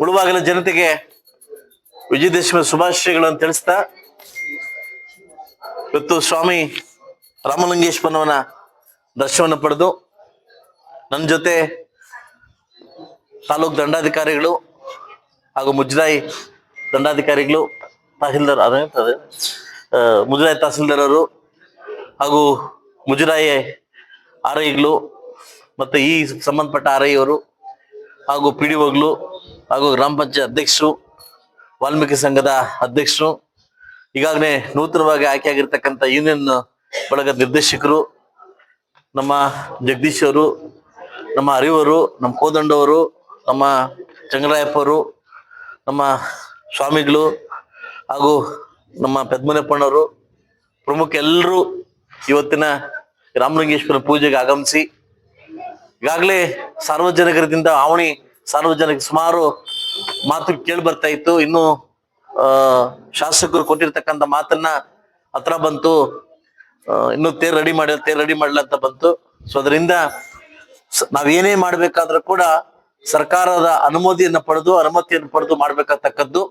ಮುಳುಬಾಗಿಲ ಜನತೆಗೆ ವಿಜಯದಶಮಿ ಶುಭಾಶಯಗಳನ್ನು ತಿಳಿಸ್ತಾ, ಇವತ್ತು ಸ್ವಾಮಿ ರಾಮಲಿಂಗೇಶ್ವರನವನ ದರ್ಶನವನ್ನು ಪಡೆದು ನನ್ನ ಜೊತೆ ತಾಲೂಕ್ ದಂಡಾಧಿಕಾರಿಗಳು ಹಾಗೂ ಮುಜರಾಯಿ ದಂಡಾಧಿಕಾರಿಗಳು ತಹಸೀಲ್ದಾರ್ ಅದೇ ಮುಜರಾಯಿ ತಹಸೀಲ್ದಾರ್ ಅವರು ಹಾಗೂ ಮುಜರಾಯಿ ಆರೈಗಳು ಮತ್ತು ಈ ಸಂಬಂಧಪಟ್ಟ ಆರ್ ಐ ಅವರು ಹಾಗೂ ಪಿ ಡಿ ಒಗಳು ಹಾಗೂ ಗ್ರಾಮ ಪಂಚಾಯತ್ ಅಧ್ಯಕ್ಷರು, ವಾಲ್ಮೀಕಿ ಸಂಘದ ಅಧ್ಯಕ್ಷರು, ಈಗಾಗಲೇ ನೂತನವಾಗಿ ಆಯ್ಕೆಯಾಗಿರ್ತಕ್ಕಂಥ ಯೂನಿಯನ್ ಬಳಗದ ನಿರ್ದೇಶಕರು, ನಮ್ಮ ಜಗದೀಶ್ ಅವರು, ನಮ್ಮ ಅರಿವರು, ನಮ್ಮ ಕೋದಂಡವರು ನಮ್ಮ ಚಂಗರಾಯಪ್ಪ ಅವರು, ನಮ್ಮ ಸ್ವಾಮಿಗಳು ಹಾಗೂ ನಮ್ಮ ಪದ್ಮನಪ್ಪಣ್ಣವರು ಪ್ರಮುಖ ಎಲ್ಲರೂ ಇವತ್ತಿನ ರಾಮಲಿಂಗೇಶ್ವರ ಪೂಜೆಗೆ ಆಗಮಿಸಿ, ಈಗಾಗಲೇ ಸಾರ್ವಜನಿಕರಿಂದ ಆವಣಿ ಸಾರ್ವಜನಿಕ ಸುಮಾರು ಮಾತು ಕೇಳಿ ಬರ್ತಾ ಇತ್ತು. ಇನ್ನು ಶಾಸಕರು ಕೊಟ್ಟಿರ್ತಕ್ಕಂಥ ಮಾತನ್ನ ಹತ್ರ ಬಂತು. ಇನ್ನು ತೇರ್ ರೆಡಿ ಮಾಡಿ, ತೇರ್ ರೆಡಿ ಮಾಡಲ ಅಂತ ಬಂತು. ಸೊ ಅದರಿಂದ ನಾವೇನೇ ಮಾಡ್ಬೇಕಾದ್ರೂ ಕೂಡ ಸರ್ಕಾರದ ಅನುಮತಿಯನ್ನ ಪಡೆದು, ಅನುಮತಿಯನ್ನು ಪಡೆದು ಮಾಡ್ಬೇಕಾಗ್ತಕ್ಕದ್ದು.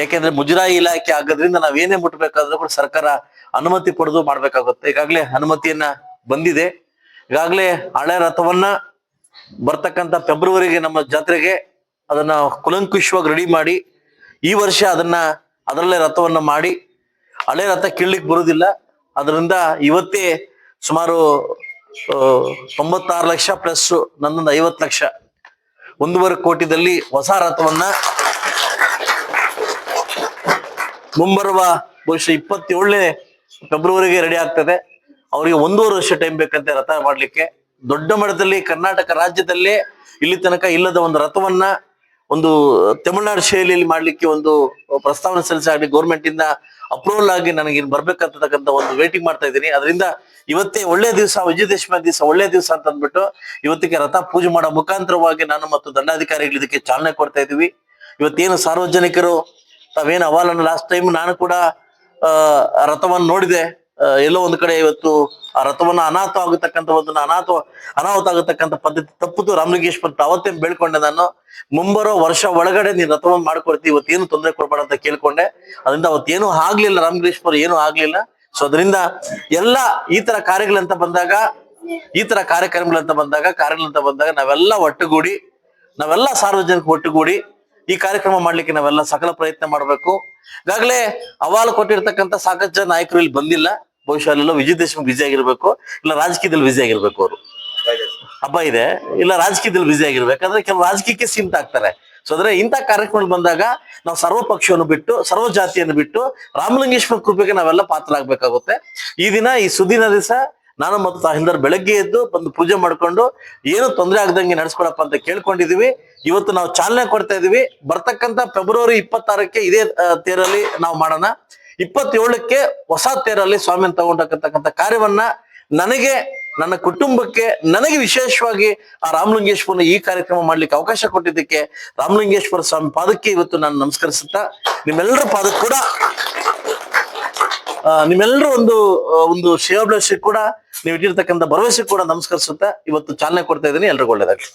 ಯಾಕೆಂದ್ರೆ ಮುಜರಾಯಿ ಇಲಾಖೆ ಆಗೋದ್ರಿಂದ ನಾವೇನೇ ಮುಟ್ಬೇಕಾದ್ರೂ ಕೂಡ ಸರ್ಕಾರ ಅನುಮತಿ ಪಡೆದು ಮಾಡ್ಬೇಕಾಗುತ್ತೆ. ಈಗಾಗಲೇ ಅನುಮತಿಯನ್ನ ಬಂದಿದೆ. ಈಗಾಗಲೇ ಹಳೆ ರಥವನ್ನ ಬರ್ತಕ್ಕಂಥ ಫೆಬ್ರವರಿಗೆ ನಮ್ಮ ಜಾತ್ರೆಗೆ ಅದನ್ನ ಕುಲಂಕುಷವಾಗಿ ರೆಡಿ ಮಾಡಿ ಈ ವರ್ಷ ಅದನ್ನ ಅದರಲ್ಲೇ ರಥವನ್ನ ಮಾಡಿ ಹಳೆ ರಥ ಕೀಳ್ಲಿಕ್ಕೆ ಬರುವುದಿಲ್ಲ ಅದರಿಂದ ಇವತ್ತೇ ಸುಮಾರು ತೊಂಬತ್ತಾರು ಲಕ್ಷ ಪ್ಲಸ್ ನನ್ನೊಂದು ಐವತ್ತು ಲಕ್ಷ. ಒಂದೂವರೆ ಕೋಟಿದಲ್ಲಿ ಹೊಸ ರಥವನ್ನ ಮುಂಬರುವ ವರ್ಷ ಇಪ್ಪತ್ತೇಳನೇ ಫೆಬ್ರವರಿಗೆ ರೆಡಿ ಆಗ್ತದೆ. ಅವರಿಗೆ ಒಂದೂವರೆ ವರ್ಷ ಟೈಮ್ ಬೇಕಂತೆ ರಥ ಮಾಡ್ಲಿಕ್ಕೆ. ದೊಡ್ಡ ಮಟ್ಟದಲ್ಲಿ ಕರ್ನಾಟಕ ರಾಜ್ಯದಲ್ಲೇ ಇಲ್ಲಿ ತನಕ ಇಲ್ಲದ ಒಂದು ರಥವನ್ನ ಒಂದು ತಮಿಳುನಾಡು ಶೈಲಿಯಲ್ಲಿ ಮಾಡ್ಲಿಕ್ಕೆ ಒಂದು ಪ್ರಸ್ತಾವನೆ ಸಲ್ಲಿಸಾಗಲಿ ಗೌರ್ಮೆಂಟ್ ಇಂದ ಅಪ್ರೂವಲ್ ಆಗಿ ನನಗೆ ಇಲ್ಲಿ ಬರ್ಬೇಕಂತಕ್ಕಂಥ ಒಂದು ವೇಟಿಂಗ್ ಮಾಡ್ತಾ ಇದ್ದೀನಿ. ಅದರಿಂದ ಇವತ್ತೇ ಒಳ್ಳೆ ದಿವಸ ವಿಜಯದಶಮಿ ದಿವಸ ಒಳ್ಳೆ ದಿವಸ ಅಂತ ಅಂದ್ಬಿಟ್ಟು ಇವತ್ತಿಗೆ ರಥ ಪೂಜೆ ಮಾಡೋ ಮುಖಾಂತರವಾಗಿ ನಾನು ಮತ್ತು ದಂಡಾಧಿಕಾರಿಗಳು ಇದಕ್ಕೆ ಚಾಲನೆ ಕೊಡ್ತಾ ಇದೀವಿ ಇವತ್ತೇನು ಸಾರ್ವಜನಿಕರು ತಾವೇನು ಅವಾಲನ್ನು ಲಾಸ್ಟ್ ಟೈಮ್ ನಾನು ಕೂಡ ರಥವನ್ನು ನೋಡಿದೆ. ಎಲ್ಲೋ ಒಂದ್ ಕಡೆ ಇವತ್ತು ಆ ರಥವನ್ನ ಅನಾಥ ಆಗತಕ್ಕಂತ ಒಂದು ಅನಾಥ ಅನಾಹುತ ಆಗತಕ್ಕಂಥ ಪದ್ಧತಿ ತಪ್ಪುದು ರಾಮಲಿಂಗೇಶ್ವರ ಅವತ್ತೇ ಬೇಳ್ಕೊಂಡೆ ನಾನು? ಮುಂಬರೋ ವರ್ಷ ಒಳಗಡೆ ನೀನ್ ರಥವನ್ನ ಮಾಡ್ಕೊಡ್ತಿ, ಇವತ್ತೇನು ತೊಂದರೆ ಕೊಡ್ಬೇಡ ಅಂತ ಕೇಳ್ಕೊಂಡೆ. ಅದರಿಂದ ಅವತ್ತೇನು ಆಗ್ಲಿಲ್ಲ, ರಾಮಲಿಂಗೇಶ್ವರ ಏನು ಆಗ್ಲಿಲ್ಲ. ಸೊ ಅದರಿಂದ ಎಲ್ಲ ಈ ತರ ಕಾರ್ಯಗಳಂತ ಬಂದಾಗ, ಈ ತರ ಕಾರ್ಯಕ್ರಮಗಳಂತ ಬಂದಾಗ, ಕಾರ್ಯಗಳಂತ ಬಂದಾಗ ನಾವೆಲ್ಲ ಒಟ್ಟುಗೂಡಿ, ನಾವೆಲ್ಲ ಸಾರ್ವಜನಿಕ ಒಟ್ಟುಗೂಡಿ ಈ ಕಾರ್ಯಕ್ರಮ ಮಾಡ್ಲಿಕ್ಕೆ ನಾವೆಲ್ಲ ಸಕಲ ಪ್ರಯತ್ನ ಮಾಡ್ಬೇಕು. ಈಗಾಗಲೇ ಅವಾಲು ಕೊಟ್ಟಿರ್ತಕ್ಕಂಥ ಸಾಕಷ್ಟು ನಾಯಕರು ಇಲ್ಲಿ ಬಂದಿಲ್ಲ. ಬಹುಶಃ ಅಲ್ಲೆಲ್ಲ ವಿಜಯದಶಮಿ ಬಿಜಿ ಆಗಿರ್ಬೇಕು, ಇಲ್ಲ ರಾಜಕೀಯದಲ್ಲಿ ಬಿಜಿ ಆಗಿರ್ಬೇಕು ಅವರು. ಹಬ್ಬ ಇದೆ, ಇಲ್ಲ ರಾಜಕೀಯದಲ್ಲಿ ಬಿಜಿ ಆಗಿರ್ಬೇಕು, ಅಂದ್ರೆ ಕೆಲವು ರಾಜಕೀಯಕ್ಕೆ ಸೀಮಿತ ಆಗ್ತಾರೆ. ಸೊ ಅಂದ್ರೆ ಇಂಥ ಕಾರ್ಯಕ್ರಮಗಳು ಬಂದಾಗ ನಾವು ಸರ್ವ ಪಕ್ಷವನ್ನು ಬಿಟ್ಟು, ಸರ್ವ ಜಾತಿಯನ್ನು ಬಿಟ್ಟು, ರಾಮಲಿಂಗೇಶ್ವರ ಕೃಪೆಗೆ ನಾವೆಲ್ಲ ಪಾತ್ರ ಆಗ್ಬೇಕಾಗುತ್ತೆ ಈ ದಿನ ಈ ಸುದಿನ ದಿವಸ ನಾನು ಮತ್ತು ತಾಹಿಂದರ್ ಬೆಳಗ್ಗೆ ಎದ್ದು ಬಂದು ಪೂಜೆ ಮಾಡ್ಕೊಂಡು, ಏನು ತೊಂದರೆ ಆಗದಂಗೆ ನಡೆಸ್ಕೊಡಪ್ಪ ಅಂತ ಕೇಳ್ಕೊಂಡಿದೀವಿ. ಇವತ್ತು ನಾವು ಚಾಲನೆ ಕೊಡ್ತಾ ಇದೀವಿ. ಬರ್ತಕ್ಕಂಥ ಫೆಬ್ರವರಿ ಇಪ್ಪತ್ತಾರಕ್ಕೆ ಇದೇ ತೇರಲ್ಲಿ ನಾವು ಮಾಡೋಣ. ಇಪ್ಪತ್ತೇಳಕ್ಕೆ ಹೊಸ ತೇರಲ್ಲಿ ಸ್ವಾಮಿಯನ್ನು ತಗೊಂಡಕ್ಕಂತಕ್ಕಂಥ ಕಾರ್ಯವನ್ನ ನನಗೆ, ನನ್ನ ಕುಟುಂಬಕ್ಕೆ, ನನಗೆ ವಿಶೇಷವಾಗಿ ಆ ರಾಮಲಿಂಗೇಶ್ವರನ ಈ ಕಾರ್ಯಕ್ರಮ ಮಾಡ್ಲಿಕ್ಕೆ ಅವಕಾಶ ಕೊಟ್ಟಿದ್ದಕ್ಕೆ ರಾಮಲಿಂಗೇಶ್ವರ ಸ್ವಾಮಿ ಪಾದಕ್ಕೆ ಇವತ್ತು ನಾನು ನಮಸ್ಕರಿಸುತ್ತಾ, ನಿಮ್ಮೆಲ್ಲರ ಪಾದಕ್ಕೆ ಕೂಡ ನಿಮ್ಮೆಲ್ಲರೂ ಒಂದು ಒಂದು ಶಿವಾಭಿಲಾಷೆ ಕೂಡ, ನೀವು ಇಟ್ಟಿರ್ತಕ್ಕಂಥ ಭರವಸೆ ಕೂಡ ನಮಸ್ಕರಿಸುತ್ತಾ ಇವತ್ತು ಚಾಲನೆ ಕೊಡ್ತಾ ಇದ್ದೀನಿ. ಎಲ್ರಿಗೂ ಒಳ್ಳೇದಾಗ್ಲಿ